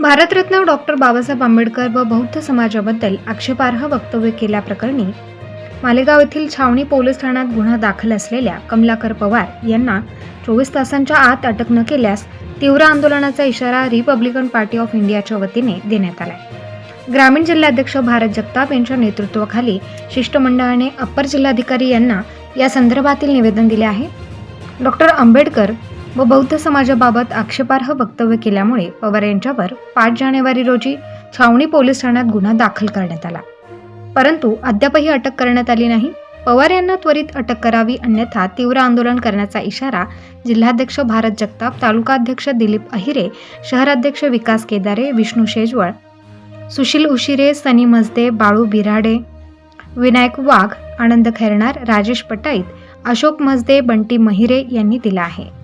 Bharat Ratna doctor Babasaheb Ambedkar व बौद्ध समाजाबद्दल आक्षेपार्ह वक्तव्य केल्याप्रकरणी मालेगाव येथील छावणी पोलीस ठाण्यात गुन्हा दाखल असलेल्या कमलाकर पवार यांना चोवीस तासांच्या आत अटक न केल्यास तीव्र आंदोलनाचा इशारा रिपब्लिकन पार्टी ऑफ इंडियाच्या वतीने देण्यात आलाय. ग्रामीण जिल्हाध्यक्ष भारत जगताप यांच्या नेतृत्वाखाली शिष्टमंडळाने अप्पर जिल्हाधिकारी यांना या संदर्भातील निवेदन दिले आहे. डॉक्टर आंबेडकर व बौद्ध समाजाबाबत आक्षेपार्ह वक्तव्य केल्यामुळे पवार यांच्यावर पाच जानेवारी रोजी छावणी पोलीस ठाण्यात गुन्हा दाखल करण्यात आला. परंतु अद्यापही अटक करण्यात आली नाही. पवार यांना त्वरित अटक करावी अन्यथा तीव्र आंदोलन करण्याचा इशारा जिल्हाध्यक्ष भारत जगताप तालुकाध्यक्ष दिलीप अहिरे शहराध्यक्ष विकास केदारे विष्णू शेजवळ सुशील उशिरे सनी मजदे बाळू बिराडे विनायक वाघ आनंद खैरणार राजेश पटाईत अशोक मजदे बंटी महिरे यांनी दिला आहे.